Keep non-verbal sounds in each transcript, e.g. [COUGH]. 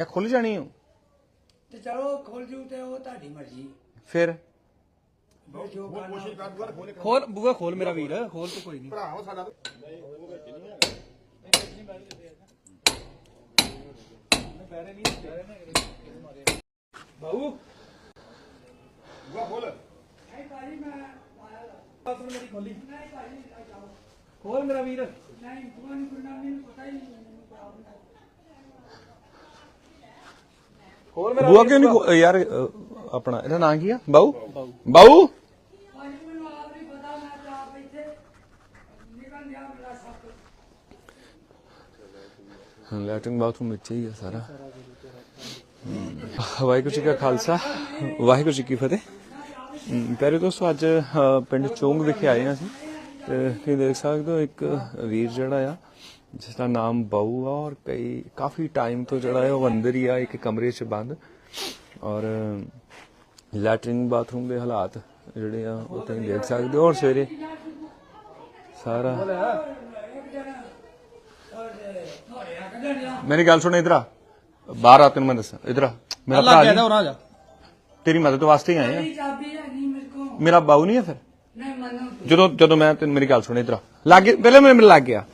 ਇਹ ਖੁੱਲ ਜਾਣੀ ਹੋ ਤੇ ਚਲੋ ਖੋਲ ਜੂ ਤੇ ਉਹ ਤੁਹਾਡੀ ਮਰਜ਼ੀ। ਫਿਰ? ਫਿਰ ਜੋ ਕਰਨਾ। ਖੋਲ ਬੂਗਾ ਖੋਲ ਮੇਰਾ ਵੀਰ ਖੋਲ ਤੂੰ ਕੋਈ ਨਹੀਂ। ਭਰਾਓ ਸਾਡਾ ਬਾਊ। ਬੂਆ ਖੋਲ। ਨਹੀਂ ਬਸ ਮੇਰੀ ਖੋਲੀ। ਖੋਲ ਮੇਰਾ ਵੀਰ। ਨਹੀਂ ਤੁਹਾਨੂੰ ਕੋਈ ਮੈਨੂੰ ਪਤਾ ਹੀ ਨਹੀਂ ਮੈਨੂੰ problem ਹੈ। ਖੋਲ ਮੇਰਾ ਬੂਆ ਕਿਉਂ ਨਹੀਂ ਯਾਰ ਆਪਣਾ ਇਹਦਾ ਨਾਂ ਕੀ ਆ? ਬਾਊ? ਬਾਊ? ਲੈਟਰਿੰਗ ਬਾਥਰੂਮ ਵਿੱਚ ਹੀ ਆ ਸਾਰਾ। ਵਾਹਿਗੁਰੂ ਜੀ ਕਾ ਖਾਲਸਾ। ਵਾਹਿਗੁਰੂ ਜੀ ਕੀ ਫਤਿਹ। ਪਿਆਰੇ ਦੋਸਤੋ ਅੱਜ ਪਿੰਡ ਚੋਂਗ ਵਿਖੇ ਆਏ ਹਾਂ ਅਸੀਂ। ਤੇ ਤੁਸੀਂ ਦੇਖ ਸਕਦੇ ਹੋ ਇੱਕ ਵੀਰ ਜਿਹੜਾ ਆ ਜਿਸ ਦਾ ਨਾਮ ਬਾਊ ਆ ਔਰ ਕਈ ਕਾਫੀ ਟਾਈਮ ਤੋਂ ਜਿਹੜਾ ਹੈ ਉਹ ਅੰਦਰ ਹੀ ਆ ਇੱਕ ਕਮਰੇ 'ਚ ਬੰਦ। ਔਰ ਲੈਟਰਿੰਗ ਬਾਥਰੂਮ ਦੇ ਹਾਲਾਤ ਜਿਹੜੇ ਆ ਉਹ ਤੁਸੀਂ ਦੇਖ ਸਕਦੇ ਹੋ। ਔਰ ਸਵੇਰੇ ਸਾਰਾ ਮੇਰੀ ਗੱਲ ਸੁਣ ਇਧਰ ਆ। ਬਾਹਰ ਆ ਤੈਨੂੰ ਮੈਂ ਦੱਸਾਂ। ਇਧਰ ਆ। ਮੇਰਾ ਭਰਾ ਨਹੀਂ। ਉਹਨਾਂ ਜਾ। ਤੇਰੀ ਮਦਦ ਵਾਸਤੇ ਹੀ ਆਏ ਆ। ਮੇਰੀ ਚਾਬੀ ਹੈ ਨਹੀਂ ਮੇਰੇ ਕੋਲ। ਮੇਰਾ ਬਾਊ ਨਹੀਂ ਹੈ ਫਿਰ? ਨਹੀਂ ਮੰਨੋ ਜਦੋਂ ਜਦੋਂ ਮੈਂ ਤੈਨੂੰ ਮੇਰੀ ਗੱਲ ਸੁਣ ਇਧਰ ਆ। ਲੱਗ ਪਹਿਲੇ ਮੇਰੇ ਲੱਗ ਗਿਆ।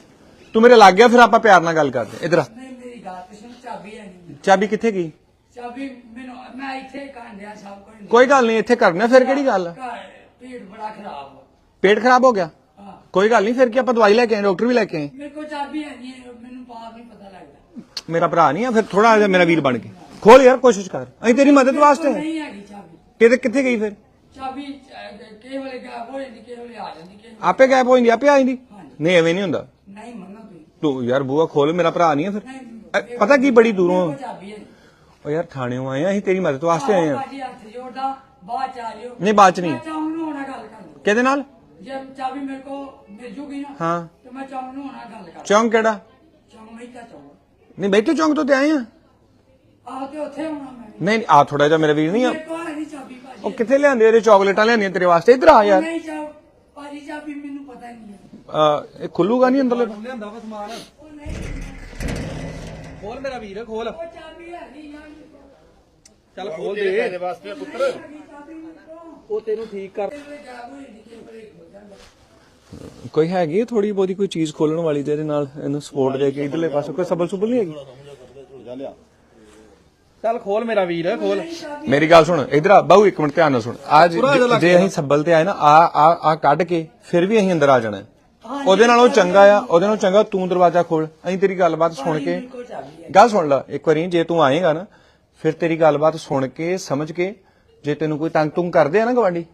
ਤੂੰ ਮੇਰੇ ਲੱਗ ਗਿਆ ਫਿਰ ਆਪਾਂ ਪਿਆਰ ਨਾਲ ਗੱਲ ਕਰਦੇ ਇਧਰ ਆ। ਨਹੀਂ ਮੇਰੀ ਗੱਲ ਤੇ ਸੁਣ ਚਾਬੀ ਹੈ ਨਹੀਂ ਚਾਬੀ ਕਿੱਥੇ ਗਈ? ਚਾਬੀ ਮੈਨੂੰ ਮੈਂ ਇੱਥੇ ਕਾਂਡਿਆ ਸਭ ਕੁਝ। ਕੋਈ ਗੱਲ ਨਹੀਂ ਇੱਥੇ ਕਰਨਾ ਫਿਰ ਕਿਹੜੀ ਗੱਲ ਘਰ ਪੇਟ ਬੜਾ ਖਰਾਬ। ਪੇਟ ਖਰਾਬ ਹੋ ਗਿਆ? ਹਾਂ। ਕੋਈ ਗੱਲ ਨਹੀਂ ਫਿਰ ਕੀ ਆਪਾਂ ਦਵਾਈ ਲੈ ਕੇ ਆਏ ਡਾਕਟਰ ਵੀ ਲੈ ਕੇ ਆਏ? ਮੇਰੇ ਕੋਲ ਚਾਬੀ ਹੈ ਨਹੀਂ ਮੈਨੂੰ ਬਾਹਰ ਨਹੀਂ ਪਤਾ ਲੱਗਦਾ। ਮੇਰਾ ਭਰਾ ਨਹੀਂ ਆ ਫਿਰ ਥੋੜਾ ਜਿਹਾ ਮੇਰਾ ਵੀਰ ਬਣ ਕੇ। ਖੋਲ ਯਾਰ ਕੋਸ਼ਿਸ਼ ਕਰ। ਅਸੀਂ ਤੇਰੀ ਮਦਦ ਵਾਸਤੇ। ਨਹੀਂ ਹੈਗੀ ਚਾਬੀ। ਕਿਤੇ ਕਿੱਥੇ ਗਈ ਫਿਰ? ਚਾਬੀ ਕਿਸੇ ਵੇਲੇ ਗਾਇਬ ਹੋ ਜਾਂਦੀ ਕਿਸੇ ਵੇਲੇ ਆ ਜਾਂਦੀ ਕਿਸੇ ਵੇਲੇ- ਆਪੇ ਗਾਇਬ ਹੋ ਜਾਂਦੀ ਆਪੇ ਆ ਜਾਂਦੀ। ਹਾਂਜੀ। ਨਹੀਂ ਐਵੇਂ ਨਹੀਂ ਹੁੰਦਾ। ਨਹੀਂ ਮੰਨੋ ਤੂੰ ਯਾਰ ਬੂਆ ਖੋਲ ਮੇਰਾ ਭਰਾ ਨਹੀਂ ਆ ਫਿਰ। ਨਹੀਂ ਅ, ਪਤਾ ਕੀ ਬੜੀ ਦੂਰੋਂ ਚਾਬੀ ਹੈ। ਨਹੀਂ। ਓ ਯਾਰ ਥਾਣਿਓਂ ਆਏ ਆ ਅਸੀਂ ਤੇਰੀ ਮਦਦ ਵਾਸਤੇ ਆਏ ਆ। ਭਾਜੀ ਹੱਥ ਜੋੜਦਾ ਬਾਅਦ ਚ ਆ ਜਿਓ। ਨਹੀਂ, ਬਾਅਦ ਚ ਨਹੀਂ। ਮੈਂ ਚਾਹੂੰ ਨੂੰ ਹੋਣਾ ਗੱਲ ਕਰ ਲਓ ਕਿਹਦੇ ਨਾਲ? ਜੇ ਚਾਬੀ ਮੇਰੇ ਕੋ ਮਿਲ ਜੂਗੀ ਨਾ ਹਾਂ। ਤੇ ਮੈਂ ਚਾਹੂੰ ਨੂੰ ਹੋਣਾ ਗੱਲ ਕਰ ਚੌਂਕ ਕਿਹੜਾ? ਮੈਂ ਤਾਂ ਨਹੀਂ ਬੈਠੇ ਚੌਂਕ ਤੋਂ ਤੇ ਆਏ ਆ। ਆਹ ਤੇ ਉੱਥੇ ਹੋਣਾ ਮੈਂ। ਨਹੀਂ ਆ ਥੋੜਾ ਜਿਹਾ ਮੇਰਾ ਵੀਰ ਨਹੀਂ ਆ। ਮੇਰੇ ਕੋਲ ਹੈ ਨਹੀਂ ਚਾਬੀ ਭਾਜੀ। ਉਹ ਕਿੱਥੇ ਲਿਆਂਦੇ ਇਹਦੇ ਚਾਕਲੇਟਾਂ ਲਿਆਂਦੀਆਂ ਤੇਰੇ ਵਾਸਤੇ? ਇੱਧਰ ਆ ਯਾਰ। ਨਹੀਂ ਚਾਹ ਭਾਜੀ ਚਾਬੀ ਮੈਨੂੰ ਪਤਾ ਹੀ ਨਹੀਂ ਹੈ ਅ, ਇਹ ਖੁੱਲੂਗਾ ਨਹੀਂ ਅੰਦਰਲੇ ਲਿਆਂਦਾ ਵਾ ਸਮਾਨ। ਖੋਲ ਮੇਰਾ ਵੀਰ ਖੋਲ। ਉਹ ਚਾਬੀ ਹੈ ਨਹੀਂ ਯਾਰ ਮੇਰੇ ਕੋਲ। ਚੱਲ ਖੋਲ ਤੇਰੇ ਦੇ। ਵਾਸਤੇ ਪੁੱਤਰ ਉਹ ਤੈਨੂੰ ਠੀਕ ਕਰ ਕੋਈ ਹੈਗੀ ਥੋੜੀ ਬਹੁਤੀ ਕੋਈ ਚੀਜ਼ ਖੋਲਣ ਵਾਲੀ ਤੇ ਇਹਦੇ ਨਾਲ ਇਹਨੂੰ ਸਪੋਰਟ ਦੇ ਕੇ ਇਧਰਲੇ ਪਾਸੇ? ਕੋਈ ਸਬਲ ਸੁਬਲ ਨਹੀਂ ਹੈਗੀ? ਚੱਲ ਖੋਲ ਮੇਰਾ ਵੀਰ ਖੋਲ। ਮੇਰੀ ਗੱਲ ਸੁਣ ਇਧਰ ਆ ਬਾਹੂ ਇੱਕ ਮਿੰਟ ਧਿਆਨ ਨਾਲ ਸੁਣ। ਅੱਜ ਜੇ ਅਸੀਂ ਸੱਬਲ ਤੇ ਆਏ ਨਾ ਆ ਆ ਆ ਕੱਢ ਕੇ ਫਿਰ ਵੀ ਅਸੀਂ ਅੰਦਰ ਆ ਜਾਣਾ ਹੈ। ਉਹਦੇ ਨਾਲੋਂ ਚੰਗਾ ਆ ਉਹਦੇ ਨਾਲੋਂ ਚੰਗਾ ਤੂੰ ਦਰਵਾਜ਼ਾ ਖੋਲ। ਅਸੀਂ ਤੇਰੀ ਗੱਲਬਾਤ ਸੁਣ ਕੇ ਗੱਲ ਸੁਣ ਲੈ ਇੱਕ ਵਾਰੀ ਜੇ ਤੂੰ ਆਏਗਾ ਨਾ ਫਿਰ ਤੇਰੀ ਗੱਲਬਾਤ ਸੁਣ ਕੇ ਸਮਝ ਕੇ ਜੇ ਤੈਨੂੰ ਕੋਈ ਤੰਗ ਤੁੰਗ ਕਰਦੇ ਆ ਨਾ ਗਵਾਂਢੀ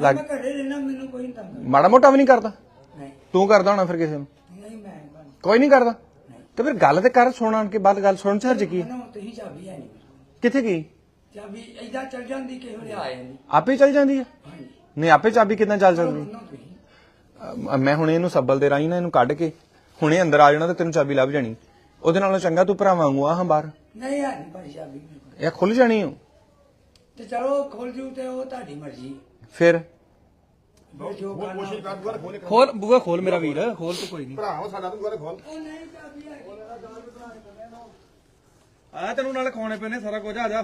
ਮੈਂ ਘਰੇ ਰਹਿਣਾ ਮੈਨੂੰ ਕੋਈ ਨਹੀਂ। ਤੰਗ ਮਾੜਾ ਮੋਟਾ ਵੀ ਨਹੀਂ ਕਰਦਾ? ਨਹੀਂ। ਤੂੰ ਕਰਦਾ ਹੋਣਾ ਫਿਰ ਕਿਸੇ ਨੂੰ? ਨਹੀਂ ਮੈਂ ਨਹੀਂ ਕੋਈ ਨਹੀਂ ਕਰਦਾ? ਤੇ ਫਿਰ ਗੱਲ ਤੇ ਕਰ ਸੁਣਨ ਕੇ ਬਾਅਦ ਗੱਲ ਸੁਣ ਚ ਕੀ? ਨਾ ਤੁਸੀਂ ਚਾਬੀ ਹੈ ਨਹੀਂ। ਮੇਰੇ ਕੋਲ। ਕਿੱਥੇ ਗਈ? ਚਾਬੀ ਏਦਾਂ ਚੱਲ ਜਾਂਦੀ ਕਿਸੇ ਵੇਲੇ ਆ ਜਾਂਦੀ। ਆਪੇ ਚੱਲ ਜਾਂਦੀ ਹੈ ਨਹੀਂ ਆਪੇ ਚਾਬੀ ਕਿਦਾਂ ਚੱਲ ਸਕਦੀ? ਅ, ਮੈਂ ਹੁਣ ਇਹਨੂੰ ਸੱਬਲ ਦੇ ਰਾਹੀਂ ਨਾ ਇਹਨੂੰ ਕੱਢ ਕੇ ਹੁਣੇ ਅੰਦਰ ਆ ਜਾਣਾ ਤੇ ਤੈਨੂੰ ਚਾਬੀ ਲੱਭ ਜਾਣੀ। ਉਹਦੇ ਨਾਲੋਂ ਚੰਗਾ ਤੂੰ ਭਰਾ ਵਾਂਗੂ ਆ ਹਾਂ ਬਾਹਰ। ਨਹੀਂ ਹੈ ਨਹੀਂ ਭਾਈ ਚਾਬੀ ਮੇਰੇ ਕੋਲ। ਇਹ ਖੁੱਲ ਜਾਣੀ ਹੋ ਤੇ ਚਲੋ ਖੋਲ ਜੂ ਤੇ ਉਹ ਤੁਹਾਡੀ ਮਰਜ਼ੀ। ਫਿਰ? ਫਿਰ ਜੋ ਕਰਨਾ ਕੋਸ਼ਿਸ਼ ਕਰ ਬੂਆ ਖੋਲ ਖੋਲ ਬੂਗਾ ਖੋਲ ਮੇਰਾ ਵੀਰ ਖੋਲ ਤੂੰ ਕੋਈ ਨਹੀਂ। ਭਰਾਓ ਸਾਡਾ ਤੂੰ ਖੋਲ। ਉਹ ਨਹੀਂ ਚਾਬੀ ਹੈ ਆ ਤੈਨੂੰ ਨਾਲ ਖਾਣੇ ਪੈਣੇ ਸਾਰਾ ਕੁਝ ਆ ਜਾ।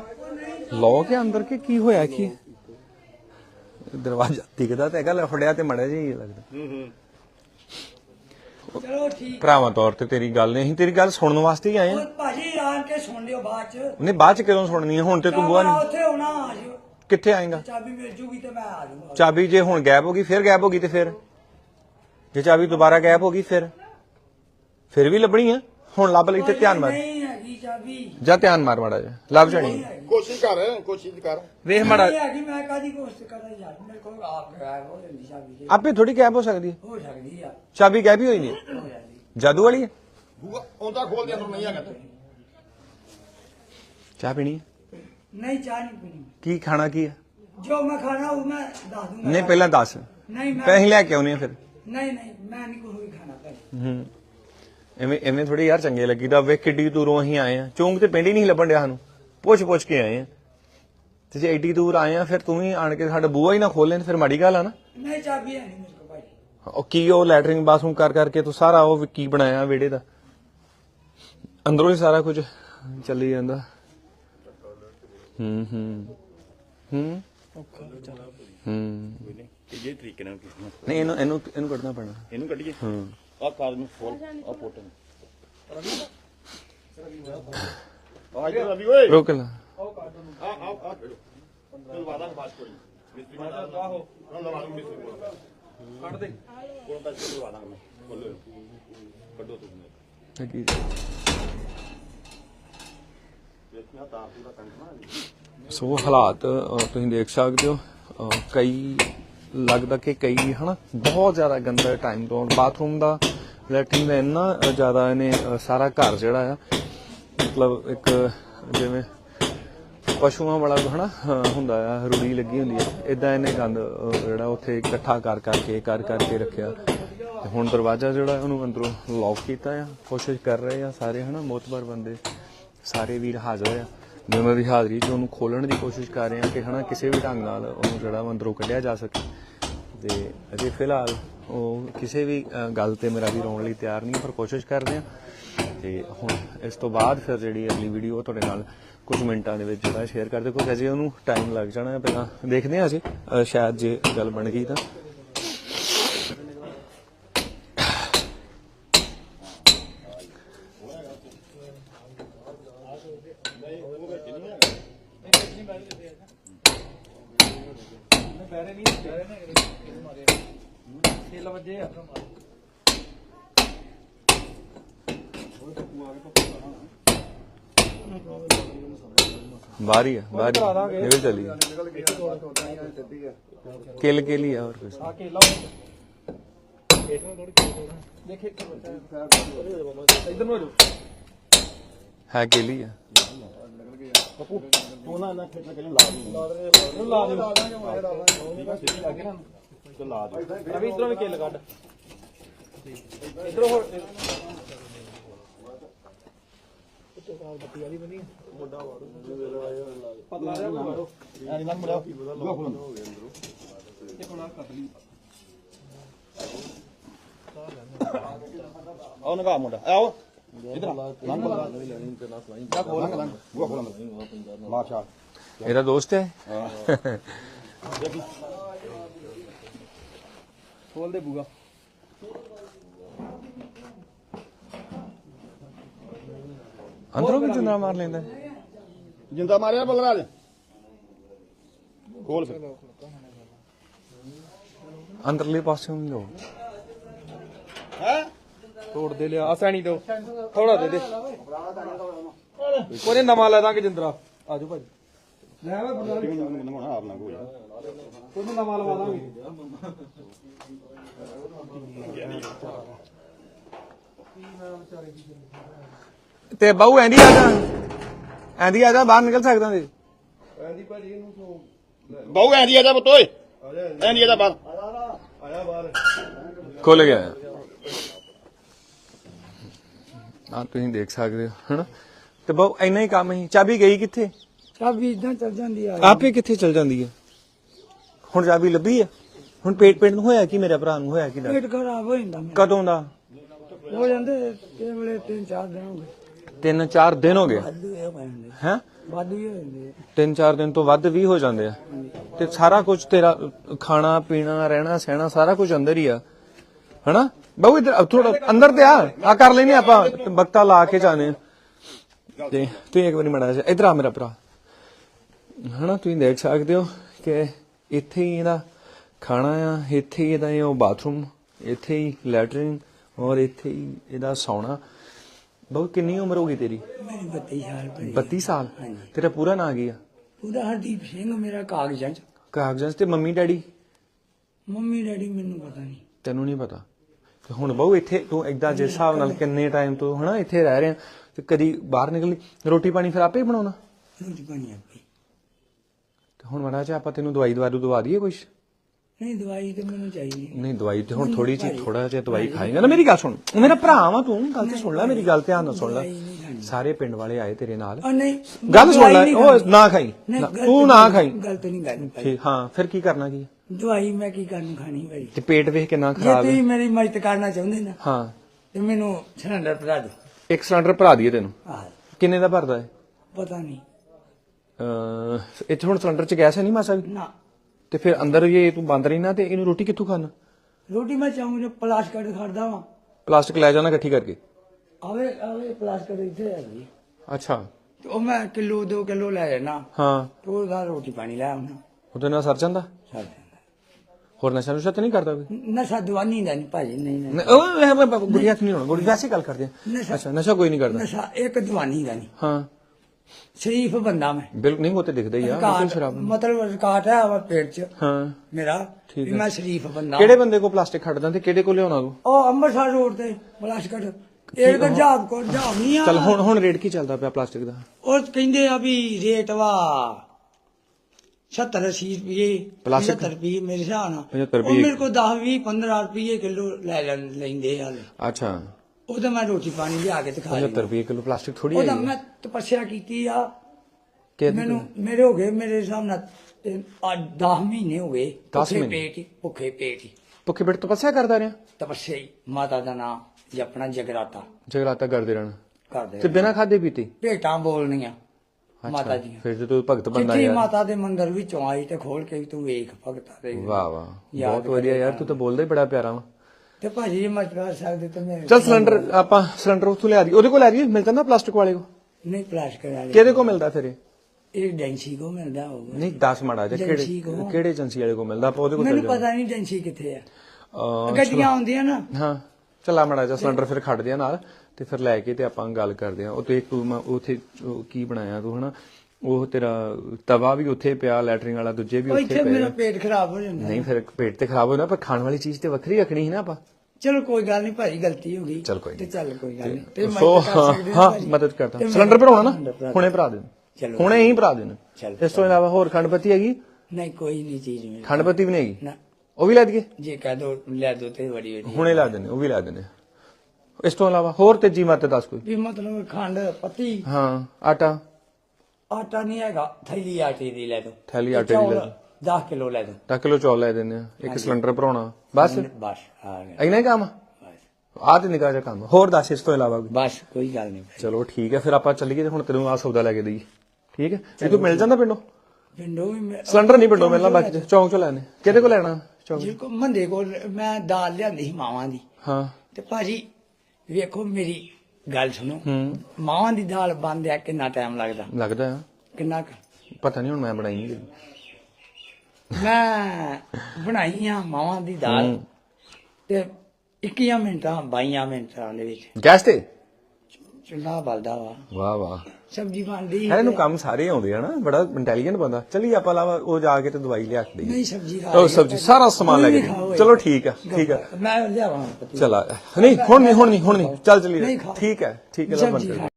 ਲੋ ਕੇ ਅੰਦਰ ਕੇ ਕੀ ਹੋਇਆ ਕੀ? ਦਰਵਾਜ਼ਾ ਦਿਖਦਾ ਤੇ ਹੈਗਾ ਲਫੜਿਆ ਤੇ ਮੜਿਆ ਜੀ ਲੱਗਦਾ। ਚਲੋ ਠੀਕ। ਭਰਾਵਾਂ ਤੌਰ ਤੇ ਤੇਰੀ ਗੱਲ ਨਹੀਂ ਅਸੀਂ ਤੇਰੀ ਗੱਲ ਸੁਣਨ ਵਾਸਤੇ ਹੀ ਆਏ ਆ ਉਹ ਭਾਜੀ ਆਣ ਕੇ ਸੁਣ ਲਿਓ ਬਾਅਦ ਚ? ਨਹੀਂ ਬਾਅਦ ਚ ਕਦੋਂ ਸੁਣਨੀ ਹੈ ਹੁਣ ਤੇ ਤੂੰ ਬੁਆ ਮੈਂ ਨਹੀਂ ਉੱਥੇ ਹੋਣਾ ਆ ਜਿਓ। ਕਿੱਥੇ ਆਏਗਾ? ਚਾਬੀ ਮਿਲ ਜੂਗੀ ਤੇ ਮੈਂ ਆ ਜਾਊਂਗਾ। ਚਾਬੀ ਜੇ ਹੁਣ ਗਾਇਬ ਹੋ ਗਈ ਫਿਰ ਗਾਇਬ ਹੋ ਗਈ ਤੇ ਫਿਰ? ਜੇ ਚਾਬੀ ਦੁਬਾਰਾ ਗਾਇਬ ਹੋ ਗਈ ਫਿਰ? ਫਿਰ ਵੀ ਲੱਭਣੀ ਆ? ਹੁਣ ਲੱਭ ਲਈ ਤੇ ਧਿਆਨ ਮਾਰ। ਨਹੀਂ ਜਾ ਧਿਆਨ ਮਾਰ ਮਾੜਾ ਜਾ ਲੱਭ ਜਾਣੀ। ਕੋਸ਼ਿਸ਼ ਕਰ ਕੋਸ਼ਿਸ਼ ਕਰ। ਵੇਖ ਮਾੜਾ ਹੈਗੀ ਮੈਂ ਕਾਦੀ ਕੋਸ਼ਿਸ਼ ਕਰਾਂ ਯਾਰ ਮੇਰੇ ਕੋਲ ਆਪ ਗਾਇਬ ਹੋ ਜਾਂਦੀ ਚਾਬੀ ਤੇ ਆਪੇ ਥੋੜੀ ਗਾਇਬ ਹੋ ਸਕਦੀ ਹੈ। ਹੋ ਸਕਦੀ ਆ। ਚਾਬੀ ਗਾਇਬ ਹੀ ਹੋਈ ਨਹੀਂ। ਹੋ ਜਾਂਦੀ। ਜਾਦੂ ਵਾਲੀ ਹੈ? ਬੂਆ ਖੋਲ ਦੇ ਅੰਦਰ ਨਹੀਂ ਹੈਗਾ ਤੂੰ ਚਾਹ ਪੀਣੀ ਹੈ? ਨਹੀਂ ਚਾਹ ਨਹੀਂ ਪੀਣੀ। ਕੀ ਖਾਣਾ ਕੀ ਹੈ? ਜੋ ਮੈਂ ਖਾਣਾ ਉਹ ਮੈਂ ਦੱਸ ਦੂੰਗਾ। ਨਹੀਂ ਪਹਿਲਾਂ ਦੱਸ। ਨਹੀਂ ਮੈਂ ਪੈਸੇ ਲੈ ਕੇ ਆਉਣੇ ਆ ਫਿਰ। ਨਹੀਂ ਨਹੀਂ ਮੈਂ ਨਹੀਂ ਕੋਈ ਵੀ ਖਾਣਾ ਪਹਿਲੇ ਹੂੰ। ਐਵੇਂ ਐਵੇਂ ਥੋੜੀ ਯਾਰ ਚੰਗੇ ਲੱਗੀਦਾ ਵੇਖ ਕਿੱਡੀ ਦੂਰੋਂ ਅਸੀਂ ਆਏ ਆ। ਚੌਂਕ ਤੇ ਪਿੰਡ ਹੀ ਨਹੀਂ ਲੱਭਣ ਡਿਆ ਸਾਨੂੰ। ਪੁੱਛ ਪੁੱਛ ਕੇ ਆਏ ਆ। ਤੇ ਜੇ ਐਡੀ ਦੂਰ ਆਏ ਆ ਫਿਰ ਤੂੰ ਵੀ ਆਣ ਕੇ ਸਾਡਾ ਬੂਹਾ ਹੀ ਨਾ ਖੋਲੇ ਫਿਰ ਮਾੜੀ ਗੱਲ ਆ ਨਾ। ਨਹੀਂ ਚਾਬੀ ਹੈ ਨਹੀਂ ਮੇਰੇ ਕੋਲ ਭਾਈ। ਉਹ ਕੀ ਉਹ ਲੈਟਰਿੰਗ ਬਾਥਰੂਮ ਕਰ ਕਰਕੇ ਤੂੰ ਸਾਰਾ ਉਹ ਕੀ ਬਣਾਇਆ ਵਿਹੜੇ ਦਾ? ਅੰਦਰੋਂ ਹੀ ਸਾਰਾ ਕੁਝ ਚੱਲੀ ਜਾਂਦਾ। ਹੂੰ ਹੂੰ ਹੂੰ। ਔਖਾ ਚੱਲ ਹੂੰ ਇਹ ਤਰੀਕੇ ਨਾਲ ਕਿਸੇ ਨੂੰ ਨਹੀਂ ਇਹਨੂੰ ਇਹਨੂੰ ਇਹਨੂੰ ਕੱਢਣਾ ਪੈਣਾ। ਇਹਨੂੰ ਕੱਢੀਏ? ਹਾਂ। ਆ ਕਾਰ ਨੂੰ ਖੋਲ ਆ ਫੋਟੋ ਆ ਜਾ ਰਵੀ ਓਏ। ਰੋਕ ਲਾ। ਉਹ ਕੱਢ ਨੂੰ ਆ ਆ ਆ ਚਲ ਵਾਦਾ ਬਾਤ ਕਰੀ ਮਿਸਤਰੀ ਮਾਰ ਆਹੋ। ਹਾਂ ਲਵਾ ਲੂ ਮਿਸਤਰੀ ਕੋਲ ਕੱਢ ਦੇ। ਕੋਲ ਪੈਸੇ ਲਵਾ ਦਾਂਗਾ ਮੈਂ ਬੋਲੋ ਕੱਢੋ ਤੁਸੀਂ ਕੀ ਦੇਖਿਆ ਤਾਂ ਪੂਰਾ ਕੰਟਣਾ ਸੋ ਹਾਲਾਤ ਤੁਸੀਂ ਦੇਖ ਸਕਦੇ ਹੋ। ਕਈ ਲੱਗਦਾ ਕਿ ਕਈ ਹਨਾ ਬਹੁਤ ਜ਼ਿਆਦਾ ਗੰਦਾ ਟਾਈਮ ਤੋਂ ਬਾਥਰੂਮ ਦਾ ਲੈਟਰਿੰਗ ਦਾ ਇੰਨਾ ਜ਼ਿਆਦਾ ਇਹਨੇ ਸਾਰਾ ਘਰ ਜਿਹੜਾ ਆ ਮਤਲਬ ਇੱਕ ਜਿਵੇਂ ਪਸ਼ੂਆਂ ਵਾਲਾ ਹਨਾ ਅਹ, ਹੁੰਦਾ ਆ ਰੂੜੀ ਲੱਗੀ ਹੁੰਦੀ ਆ। ਇਦਾਂ ਇਹਨੇ ਗੰਦ ਜਿਹੜਾ ਉੱਥੇ ਇਕੱਠਾ ਕਰ ਕਰਕੇ ਕਰ ਕਰਕੇ ਰੱਖਿਆ। ਤੇ ਹੁਣ ਦਰਵਾਜ਼ਾ ਜਿਹੜਾ ਉਹਨੂੰ ਅੰਦਰੋਂ ਲੌਕ ਕੀਤਾ ਆ। ਕੋਸ਼ਿਸ਼ ਕਰ ਰਹੇ ਆ ਸਾਰੇ ਹਨਾ ਮੋਤਬਰ ਬੰਦੇ। ਸਾਰੇ ਵੀਰ ਹਾਜ਼ਰ ਆ। ਮੈਂ ਉਹਨਾਂ ਦੀ ਹਾਜ਼ਰੀ 'ਚ ਉਹਨੂੰ ਖੋਲਣ ਦੀ ਕੋਸ਼ਿਸ਼ ਕਰ ਰਹੇ ਆ ਕਿ ਹਨਾ ਕਿਸੇ ਵੀ ਢੰਗ ਨਾਲ ਉਹਨੂੰ ਜਿਹੜਾ ਅੰਦਰੋਂ ਕੱਢਿਆ ਜਾ ਸਕੇ। ਤੇ ਅਜੇ ਫਿਲਹਾਲ ਉਹ ਕਿਸੇ ਵੀ ਗੱਲ ਤੇ ਮੇਰਾ ਵੀ ਰੋਣ ਲਈ ਤਿਆਰ ਨਹੀਂ ਪਰ ਕੋਸ਼ਿਸ਼ ਕਰਦੇ ਆ ਤੇ ਹੁਣ ਇਸ ਤੋਂ ਬਾਅਦ ਫਿਰ ਜਿਹੜੀ ਅਗਲੀ ਵੀਡੀਓ ਤੁਹਾਡੇ ਨਾਲ ਕੁਝ ਮਿੰਟਾਂ ਦੇ ਵਿੱਚ ਜਿਹੜਾ ਸ਼ੇਅਰ ਕਰਦੇ ਕਿਉਂਕਿ ਅਜੇ ਉਹਨੂੰ ਟਾਈਮ ਲੱਗ ਜਾਣਾ ਹੈ, ਪਹਿਲਾਂ ਦੇਖਦੇ ਆ ਅਜੇ। ਸ਼ਾਇਦ ਜੇ ਗੱਲ ਬਣ ਗਈ ਤਾਂ। 6 ਆ। ਬਾਰੀ ਆ ਬਾਰੀ। ਇਹ ਵੀ ਚਲੀ। ਕਿਲ ਕੇ ਲਈ ਆ ਹੋਰ ਕੁਝ ਆ ਕੇ ਲਾਓ ਦੇਖੇ ਇੱਕ ਬੱਚਾ ਇਧਰ ਨੂੰ ਹੈ ਕੇ ਲਈ ਆ ਪਪੂ ਉਹਨਾਂ ਨਾਲ ਖੇਤ ਨਾਲ ਲਾ ਦੇ। ਲਾ ਦੇ ਲਾ ਦੇ। ਲਾ ਦੇ ਤੇ ਲਾ ਦੇ ਰਵੀ ਇਧਰੋਂ ਵੀ ਕਿੱਲ ਕੱਢ। ਇਧਰੋਂ ਹੋਰ ਪਤਲਾ ਜਿਹਾ ਮਾਰੋ ਐਨੀ ਲੰਗ ਮੜਿਆ। ਬੂਆ ਖੋਲਣ ਇਹ ਕੋਲਾ ਕੱਟ ਲਈ। ਆਓ ਨਗਾ ਮੁੰਡਾ। ਆਓ। ਇਧਰ ਲੰਗ ਬੁਲਾ ਜਾ ਖੋਲ। ਲੰਗ ਬੂਆ ਖੋਲਣ ਮਾਸ਼ਾ ਇਹਦਾ ਦੋਸਤ ਹੈ? [LAUGHS] ਖੋਲ ਦੇ ਬੂਗਾ। ਅੰਦਰੋਂ ਵੀ ਜਿੰਦਾ ਮਾਰ ਲੈਂਦਾ। ਹੈ। ਜਿੰਦਾ ਮਾਰਿਆ ਬਲਰਾਜ? ਖੋਲ ਫਿਰ। ਅੰਦਰਲੇ ਪਾਸੇ ਨੂੰ ਲੋ ਹੈ? ਤੋੜ ਦੇ ਲਿਆ ਆ ਸੈਣੀ ਦੋ। ਥੋੜਾ ਦੇ ਦੇ। ਉਹਨੇ ਨਵਾਂ ਲੈ ਦਾਂਗੇ ਜਿੰਦਰਾ। ਆਜੋ ਭਾਜੀ। ਲੈ ਵਾ ਬੰਦਾ ਨੰਗਣਾ ਆਪ ਨਾ ਕੋਈ। ਉਹਨੂੰ ਨਵਾਂ ਲਵਾ ਦਾਂਗੇ ਤੇ ਬਾਹੂ ਐਂਦੀ ਆ ਜਾ। ਐਂਦੀ ਆ ਜਾ ਬਾਹਰ ਨਿਕਲ ਸਕਦਾ ਤੇ ਬਾਹੂ ਐਂਦੀ ਆ ਜਾ ਪੁੱਤ ਓਏ। ਐਂਦੀ ਆ ਜਾ ਬਾਹਰ। ਖੁੱਲ ਗਿਆ। ਆ ਤੁਸੀਂ ਦੇਖ ਸਕਦੇ ਹੋ ਹਨਾ? ਤੇ ਬਾਹੂ ਇੰਨਾ ਹੀ ਕੰਮ ਹੀ ਚਾਬੀ ਗਈ ਕਿੱਥੇ? ਚਾਬੀ ਇਦਾਂ ਚੱਲ ਜਾਂਦੀ ਆ। ਆਪੇ ਕਿੱਥੇ ਚਲ ਜਾਂਦੀ ਹੈ ਹੁਣ ਚਾਬੀ ਲੱਭੀ ਆ? ਹੁਣ ਪੇਟ ਪੇਟ ਨੂੰ ਹੋਇਆ ਕੀ ਮੇਰੇ ਭਰਾ ਨੂੰ ਹੋਇਆ ਕੀ ਪੇਟ ਖਰਾਬ ਹੋ ਜਾਂਦਾ ਮੇਰਾ। ਕਦੋਂ ਦਾ? ਹੋ ਜਾਂਦੇ ਕਿਸੇ ਵੇਲੇ ਤਿੰਨ ਚਾਰ ਦਿਨ ਹੋ ਗਏ। ਤਿੰਨ ਚਾਰ ਦਿਨ ਹੋ ਗਏ? ਵਾਧੂ ਇਹ ਹੋ ਜਾਂਦੇ। ਹੈ? ਵਾਧੂ ਹੀ ਹੋ ਜਾਂਦੇ ਤਿੰਨ ਚਾਰ ਦਿਨ ਤੋਂ ਵੱਧ ਵੀ ਹੋ ਜਾਂਦੇ ਆ। ਤੇ ਸਾਰਾ ਕੁਝ ਤੇਰਾ ਖਾਣਾ ਪੀਣਾ ਰਹਿਣਾ ਸਹਿਣਾ ਸਾਰਾ ਕੁਝ ਅੰਦਰ ਹੀ ਆ। ਹਨਾ? ਬਾਬੂ ਇਧਰ ਥੋੜਾ ਅੰਦਰ ਤੇ ਆ। ਆ ਕਰ ਲੈਨੇ ਆਪਾਂ। ਬਕਤਾ ਲਾ ਕੇ ਜਾਣੇ। ਤੇ ਤੂੰ ਇੱਕ ਵਾਰੀ ਮੜਾ ਇਧਰ ਆ ਮੇਰਾ ਭਰਾ। ਹਨਾ ਤੁਸੀਂ ਦੇਖ ਸਕਦੇ ਹੋ ਕਿ ਇੱਥੇ ਹੀ ਇਹਦਾ ਖਾਣਾ ਆ ਇੱਥੇ ਹੀ ਇਹਦਾ ਇਹ ਉਹ ਬਾਥਰੂਮ ਇੱਥੇ ਹੀ ਲੈਟਰਿਨ ਔਰ ਇੱਥੇ ਹੀ ਇਹਦਾ ਸੌਣਾ। ਬਾਬੂ ਕਿੰਨੀ ਉਮਰ ਹੋ ਗਈ ਤੇਰੀ? ਮੇਰੀ 32 ਸਾਲ ਪਈ 32 ਸਾਲ? ਤੇਰਾ ਪੂਰਾ ਨਾਂ ਕੀ ਆ? ਹਰਦੀਪ ਸਿੰਘ ਮੇਰਾ ਕਾਗਜ਼ਾਂ ਚ। ਕਾਗਜ਼ਾਂ ਤੇ ਮੰਮੀ ਡੈਡੀ? ਮੰਮੀ ਡੈਡੀ ਮੈਨੂੰ ਪਤਾ ਨਹੀਂ। ਤੈਨੂੰ ਨਹੀਂ ਪਤਾ? ਤੇ ਹੁਣ ਬਹੁ ਇੱਥੇ ਤੂੰ ਏਦਾਂ ਜਿਸ ਹਿਸਾਬ ਨਾਲ ਕਿੰਨੇ ਟਾਈਮ ਤੋਂ ਹਨਾ ਇੱਥੇ ਰਹਿ ਰਿਹਾ ਤੇ ਕਦੀ ਬਾਹਰ ਨਿਕਲੀ ਰੋਟੀ ਪਾਣੀ ਫਿਰ ਆਪੇ ਬਣਾਉਣਾ? ਰੋਟੀ ਪਾਣੀ ਆਪੇ ਤੇ ਹੁਣ ਮੜਾ ਚਾ ਆਪਾਂ ਤੈਨੂੰ ਦਵਾਈ ਦਵਾਰੂ ਦਵਾ ਦਈਏ ਕੁਛ? ਨਹੀਂ ਦਵਾਈ ਤੇ ਮੈਨੂੰ ਚਾਹੀਦੀ ਨਹੀਂ ਦਵਾਈ ਤੇ ਹੁਣ ਥੋੜੀ ਜਿਹੀ ਥੋੜਾ ਜਿਹਾ ਦਵਾਈ ਖਾਏਗਾ। ਨਾ ਮੇਰੀ ਗੱਲ ਸੁਣ। ਮੇਰਾ ਭਰਾ ਵਾ ਤੂੰ। ਗੱਲ ਤੇ ਸੁਣ ਲੈ ਮੇਰੀ ਗੱਲ ਧਿਆਨ ਨਾਲ ਸੁਣ ਲੈ। ਸਾਰੇ ਪਿੰਡ ਵਾਲੇ ਆਏ ਤੇਰੇ ਨਾਲ। ਆ ਨਹੀਂ ਗੱਲ ਸੁਣ ਲੈ ਦਵਾਈ ਨਹੀਂ ਉਹ ਖਾਣੀ। ਨਾ ਖਾਈ। ਨਹੀਂ, ਨਾ, ਗਲਤ ਤੂੰ ਨਾ ਨਹੀਂ- ਖਾਈ। ਗਲਤ ਨਹੀਂ ਭਾਈ। ਠੀਕ ਹਾਂ ਫਿਰ ਕੀ ਕਰਨਾ ਕੀ? ਦਵਾਈ ਮੈਂ ਕੀ ਕਰਨ ਖਾਣੀ ਭਾਈ? ਤੇ ਪੇਟ ਵੇਖ ਕਿੰਨਾ ਜੇ ਖਰਾਬ ਹੈ। ਤੁਸੀਂ ਮੇਰੀ ਮਦਦ ਕਰਨਾ ਚਾਹੁੰਦੇ ਨਾ ਹਾਂ। ਤੇ ਮੈਨੂੰ ਸਿਲੰਡਰ ਭਰਾ ਦਿਓ। ਇੱਕ ਸਿਲੰਡਰ ਭਰਾ ਦਈਏ ਤੈਨੂੰ। ਆਹ। ਕਿੰਨੇ ਦਾ ਭਰਦਾ ਹੈ? ਪਤਾ ਨਹੀਂ। ਇੱਥੇ ਹੁਣ ਸਿਲੰਡਰ 'ਚ ਗੈਸ ਹੈ ਨਹੀਂ ਮਾਸਾ ਵੀ ਨਾ। ਤੇ ਫਿਰ ਅੰਦਰ ਇਹ ਤੂੰ ਬੰਦ ਰਹਿਣਾ ਤੇ ਇਹਨੂੰ ਰੋਟੀ ਕਿੱਥੋਂ ਖਾਣਾ? ਰੋਟੀ ਮੈਂ ਚਾਹੂੰ ਜੋ ਪਲਾਸਟਿਕ ਖੜਦਾ ਵਾਂ। ਪਲਾਸਟਿਕ ਲੈ ਜਾਣਾ ਇਕੱਠੀ ਕਰਕੇ। ਆਵੇ ਆਵੇ ਪਲਾਸਟਿਕ ਇੱਥੇ ਹੈ ਜੀ ਅੱਛਾ। ਤੇ ਉਹ ਮੈਂ ਕਿਲੋ 2 ਕਿਲੋ ਲੈ ਜਾਣਾ। ਹਾਂ। ਤੇ ਉਹਦਾ ਰੋਟੀ ਪਾਣੀ ਲੈ ਆਉਣਾ। ਉਹਦੇ ਨਾਲ ਸਰ ਜਾਂਦਾ? ਛੱਡ ਹੋਰ ਨਸ਼ਾ ਨੁਸ਼ਾ ਤਾਂ ਨਹੀਂ ਕਰਦਾ ਕੋਈ? ਨਸ਼ਾ ਦਵਾਨੀ ਦਾ ਨਹੀਂ ਭਾਜੀ ਨਹੀਂ ਨਹੀਂ। ਨ- ਉਹ ਗੁੜੀਆ ਤੇ ਨਹੀਂ ਹੋਣਾ ਗੁੜੀਆ ਵੈਸੇ ਗੱਲ ਕਰਦੇ ਆ। ਨਸ਼ਾ- ਅੱਛਾ ਨਸ਼ਾ ਕੋਈ ਨਹੀਂ ਕਰਦਾ। ਨਸ਼ਾ ਇੱਕ ਦਵਾਨੀ ਦਾ ਨਹੀਂ। ਹਾਂ। ਸ਼ਰੀਫ ਬੰਦਾ ਮੈਂ। ਬਿਲਕੁਲ ਨਹੀਂ ਉਹ ਤੇ ਦਿਖਦਾ ਹੀ ਆ ਬਿਲਕੁਲ ਰਿਕਾਰਡ ਸ਼ਰਾਬ ਮਤਲਬ ਰਿਕਾਰਡ ਹੈ ਆਵਾ ਪੇਟ 'ਚ। ਹਾਂ। ਮੇਰਾ ਠੀਕ ਵੀ ਹੈ। ਮੈਂ ਸ਼ਰੀਫ ਬੰਦਾ। ਕਿਹੜੇ ਬੰਦੇ ਕੋ ਪਲਾਸਟਿਕ ਖੜਦਾ ਤੇ ਕਿਹੜੇ ਕੋ ਲਿਆਉਣਾ ਤੂੰ ਉਹ ਅੰਮ੍ਰਿਤਸਰ ਰੋਡ ਤੇ ਪਲਾਸਟਿਕ ਇਹ ਤਾਂ ਜਾਬ ਕੋ ਜਾਬ ਨਹੀਂ ਆ। ਚੱਲ ਹੁਣ ਹੁਣ ਰੇਟ ਕੀ ਚੱਲਦਾ ਪਿਆ ਪਲਾਸਟਿਕ ਦਾ? ਉਹ ਕਹਿੰਦੇ ਆ ਵੀ ਰੇਟ ਵਾ 70 80 ਰੁਪਏ ਪਲਾਸਟਿਕ? 75 ਰੁਪਏ ਮੇਰੇ ਹਿਸਾਬ ਨਾਲ। 75 ਉਹ। ਮੇਰੇ ਕੋਲ 10 20 15 ਰੁਪਏ ਕਿਲੋ ਲੈ ਲੈਣ- ਲੈਂਦੇ ਹਾਲੇ ਅੱਛਾ। ਉਹ ਤਾਂ ਮੈਂ ਰੋਟੀ ਪਾਣੀ ਲਿਆ ਕੇ ਤੇ ਖਾ 75 ਲਈ ਰੁਪਏ ਕਿਲੋ ਪਲਾਸਟਿਕ ਥੋੜੀ ਉਹਦਾ ਹੈ ਮੈਂ ਤਪੱਸਿਆ ਕੀਤੀ ਆ। ਕਿ ਮੈਨੂੰ ਮੇਰੇ ਹੋ ਗਏ ਮੇਰੇ ਹਿਸਾਬ ਨਾਲ 10 ਮਹੀਨੇ ਹੋ ਗਏ ਦਸ ਭੁੱਖੇ ਮਹੀਨੇ। ਪੇਟ ਹੀ ਭੁੱਖੇ ਪੇਟ ਹੀ। ਭੁੱਖੇ ਪੇਟ ਤਪੱਸਿਆ ਕਰਦਾ ਰਿਹਾ? ਤਪੱਸਿਆ ਹੀ ਮਾਤਾ ਦਾ ਨਾਮ ਜਪਣਾ ਜਗਰਾਤਾ। ਜਗਰਾਤਾ ਕਰਦੇ ਰਹਿਣਾ। ਕਰਦੇ ਤੇ ਬਿਨਾਂ ਖਾਦੇ ਪੀਤੇ? ਭੇਟਾਂ ਬੋਲਣੀਆਂ ਮਾਤਾ ਜੀ ਫਿਰ ਤੂੰ ਭਗਤ ਬੰਦਾ ਯਾਰ। ਮਾਤਾ ਦੇ ਮੰਦਿਰ ਵਿੱਚੋਂ ਆਈ ਤੇ ਖੋਲ ਕੇ ਵੀ ਤੂੰ ਵੇਖ ਭਗਤਾ ਦੇ ਵਾਹ ਵਾਹ। ਯਾਦ ਬਹੁਤ ਵਧੀਆ ਯਾਰ ਤੂੰ ਤਾਂ। ਬੋਲਦਾ ਹੀ ਬੜਾ ਪਿਆਰਾ ਵਾ। ਤੇ ਭਾਜੀ ਜੇ ਮਤ ਕਰ ਸਕਦੇ ਤੇ ਮੈਂ ਚੱਲ ਸਿਲੰਡਰ ਆਪਾਂ ਸਿਲੰਡਰ ਉੱਥੋਂ ਲਿਆ ਦੀ ਉਹਦੇ ਕੋਲ ਲੈ ਜੀ ਮਿਲ ਜਾਂਦਾ ਪਲਾਸਟਿਕ ਵਾਲੇ ਕੋ ਨਹੀਂ ਪਲਾਸਟਿਕ ਵਾਲੇ ਕਿਹਦੇ ਕੋ ਮਿਲਦਾ ਫਿਰ ਇਹ? ਇਹ ਡੈਂਸੀ ਕੋ ਮਿਲਦਾ ਹੋਊਗਾ ਨਹੀਂ 10 ਮਾੜਾ ਏਜੰਸੀ ਕਿਹੜੇ। ਕਿਹੜੇ ਏਜੰਸੀ ਵਾਲੇ ਕੋ ਮਿਲਦਾ? ਆਪਾਂ ਉਹਦੇ ਕੋਲ ਮੈਨੂੰ ਪਤਾ ਨਹੀਂ ਡੈਂਸੀ ਕਿੱਥੇ ਆ। ਗੱਡੀਆਂ ਆਉਂਦੀਆਂ ਨਾ। ਹਾਂ। ਚੱਲਾ ਮੜਾ ਜਾ ਸਿਲੰਡਰ ਫਿਰ ਖੜਦੇ ਆ ਨਾਲ ਤੇ ਫਿਰ ਲੈ ਕੇ ਤੇ ਆਪਾਂ ਗੱਲ ਕਰਦੇ ਆ। ਉਹ ਤੇ ਇੱਕ ਮੈਂ ਉਥੇ ਕੀ ਬਣਾਇਆ ਤੂੰ ਹਨਾ? ਉਹ ਤੇਰਾ ਤਵਾ ਵੀ ਉੱਥੇ ਪਿਆ ਲੈਟਰਿੰਗ ਵਾਲਾ ਦੂਜੇ ਵੀ ਉੱਥੇ ਇੱਥੇ ਮੇਰਾ ਪੇਟ ਖਰਾਬ ਹੋ ਜਾਂਦਾ। ਨਹੀਂ ਫਿਰ ਪੇਟ ਤੇ ਖਰਾਬ ਹੋਣਾ ਪਰ ਖਾਣ ਵਾਲੀ ਚੀਜ਼ ਤੇ ਵੱਖਰੀ ਰੱਖਣੀ ਸੀ ਨਾ ਆਪਾਂ। ਚਲੋ ਕੋਈ ਗੱਲ ਨਹੀਂ ਭਾਜੀ ਗਲਤੀ ਹੋ ਗਈ। ਚੱਲ ਕੋਈ ਤੇ। ਚੱਲ ਕੋਈ ਗੱਲ ਨਹੀਂ। ਤੇ ਸਕਦੇ ਹਾਂ। ਮਦਦ ਕਰਦਾ। ਮੈਂ- ਸਿਲੰਡਰ ਭਰਾਉਣਾ ਨਾ ਹੁਣੇ ਭਰਾ ਦੇਣ। ਚਲੋ। ਹੁਣੇ ਹੀ ਭਰਾ ਦੇਣ। ਇਸ ਤੋਂ ਇਲਾਵਾ ਹੋਰ ਖੰਡਪਤੀ ਹੈਗੀ? ਨਹੀਂ ਕੋਈ ਨਹੀਂ ਚੀਜ਼ ਮੇਰੇ ਖੰਡਪਤੀ ਵੀ ਨਹੀਂ ਹੈਗੀ? ਨਾ। ਉਹ ਵੀ ਲੈ ਦਈਏ? ਜੇ ਕਹਿ ਦੋ ਲੈ ਦੋ ਤੇ ਬੜੀ ਬੜੀ ਹੁਣੇ ਲਾ ਦਿੰਦੇ ਉਹ ਵੀ ਲਾ ਦਿੰਦੇ। ਇਸ ਤੋਂ ਇਲਾਵਾ ਹੋਰ ਤੇਜੀ ਮਤ ਦੱਸ ਕੋਈ। ਵੀ ਮਤਲਬ ਖੰਡ ਪੱਤੀ ਹਾਂ ਆਟਾ। ਆਟਾ ਨਹੀਂ ਹੈਗਾ ਥੈਲੀ ਆਟੇ ਦੀ ਲੈ ਦੋ। ਥੈਲੀ ਆਟੇ ਦੀ ਲੈ ਦਿਓ। 10 ਕਿਲੋ ਲੈ ਦੋ। 10 ਕਿਲੋ ਚੌਲ ਲੈ ਦਿੰਦੇ ਆ। ਇੱਕ ਸਿਲੰਡਰ ਭਰਾਉਣਾ। ਬਸ। ਬਸ ਆ ਗਿਆ। ਇੰਨਾ ਹੀ ਕੰਮ। ਆਹ ਤੇ ਨਿਕਾ ਜਿਹਾ ਕੰਮ। ਹੋਰ ਦੱਸ ਇਸ ਤੋਂ ਇਲਾਵਾ? ਬਸ ਕੋਈ ਗੱਲ ਨਹੀਂ। ਚਲੋ ਠੀਕ ਹੈ ਫਿਰ ਆਪਾਂ ਚੱਲੀਏ ਹੁਣ ਤੈਨੂੰ ਆ ਸੌਦਾ ਲੈ ਕੇ ਦਈਏ। ਠੀਕ ਹੈ? ਇਹ ਤੂੰ ਮਿਲ ਜਾਂਦਾ ਪਿੰਡੋਂ? ਪਿੰਡੋਂ ਵੀ ਮੈਂ- ਸਿਲੰਡਰ ਨਹੀਂ ਪਿੰਡੋਂ ਮਿਲਣਾ ਬਾਕੀ ਚੌਂਕ ਚੋਂ ਲੈਣੇ ਕਿਹਦੇ ਕੋਲ ਲੈਣਾ ਚੌਂਕ? ਜੀ ਕੋ ਮੰਦੇ ਕੋਲ ਮੈਂ ਦਾਲ ਲਿਆਂਦੀ ਸੀ ਮਾਵਾਂ ਦੀ। ਹਾਂ। ਤੇ ਭਾਜੀ ਵੇਖੋ ਮੇਰੀ ਗੱਲ ਸੁਣੋ ਹੂੰ ਮਾਵਾਂ ਦੀ ਦਾਲ ਬਣਦਿਆ ਕਿੰਨਾ ਟਾਈਮ ਲੱਗਦਾ ਲੱਗਦਾ ਆ ਕਿੰਨਾ ਕੁ? ਪਤਾ ਨਹੀਂ ਹੁਣ ਮੈਂ ਬਣਾਈ ਨਹੀਂ ਕਦੀ। ਮੈਂ ਬਣਾਈ ਆ ਮਾਵਾਂ ਦੀ ਦਾਲ। ਤੇ 21 ਮਿੰਟਾਂ 22 ਮਿੰਟਾਂ ਦੇ ਵਿੱਚ ਗੈਸ ਤੇ ਚੁੱਲ੍ਹਾ ਬਲਦਾ ਵਾ। ਵਾਹ ਵਾਹ। ਸਬਜ਼ੀ ਬਣਦੀ ਹੈ ਇਹਨੂੰ ਕੰਮ ਸਾਰੇ ਆਉਂਦੇ ਆ ਨਾ ਬੜਾ ਇੰਟੈਲੀਜੈਂਟ ਬੰਦਾ। ਚੱਲੀ ਆਪਾਂ ਲਾਵਾ ਉਹ ਜਾ ਕੇ ਤੇ ਦਵਾਈ ਲਿਆ ਕੇ ਦਈਏ। ਨਹੀਂ ਸਬਜ਼ੀ ਖਾ ਉਹ ਲਈ ਸਬਜ਼ੀ ਸਾਰਾ ਸਮਾਨ ਲੈ ਕੇ ਖਾਓ। ਚਲੋ ਠੀਕ ਆ ਠੀਕ ਆ। ਮੈਂ ਲਿਆਵਾਂ ਪਤੀ ਚਲ ਨਹੀਂ ਹੁਣ ਨਹੀਂ ਹੁਣ ਨਹੀਂ ਹੁਣ ਨਹੀਂ। ਚੱਲ ਚੱਲੀ ਨਹੀਂ ਖਾਓ। ਠੀਕ ਹੈ ਠੀਕ ਹੈ ਲੈ ਸਬਜ਼ੀ ਬੰਦ। ਕਰ ਖਾ